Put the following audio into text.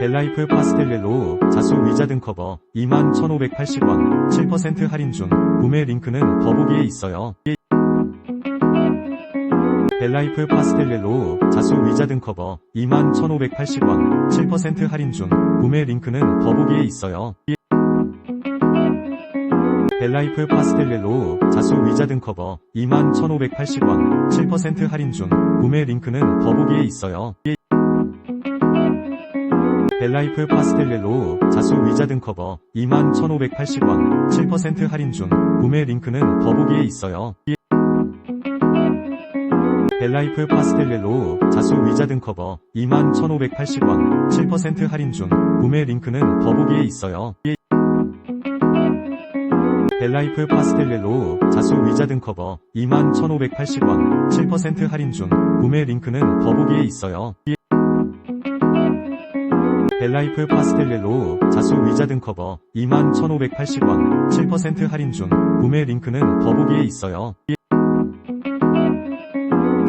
벨라이프 파스텔레로 자수 위자 등 커버 21,580원 7% 할인 중 구매 링크는 더보기에 있어요. 벨라이프 파스텔레로 자수 위자 등 커버 21,580원 7% 할인 중 구매 링크는 더보기에 있어요. 벨라이프 파스텔레로 자수 위자 등 커버 21,580원 7% 할인 중 구매 링크는 더보기에 있어요. 벨라이프 파스텔레로 자수 위자 등 커버 21,580원 7% 할인 중 구매 링크는 더보기에 있어요. 벨라이프 파스텔레로 자수 위자 등 커버 21,580원 7% 할인 중 구매 링크는 더보기에 있어요. 벨라이프 파스텔레로 자수 위자 등 커버 21,580원 7% 할인 중 구매 링크는 더보기에 있어요. 벨라이프 파스텔레로 자수 위자 등 커버 21,580원 7% 할인 중 구매 링크는 더보기에 있어요.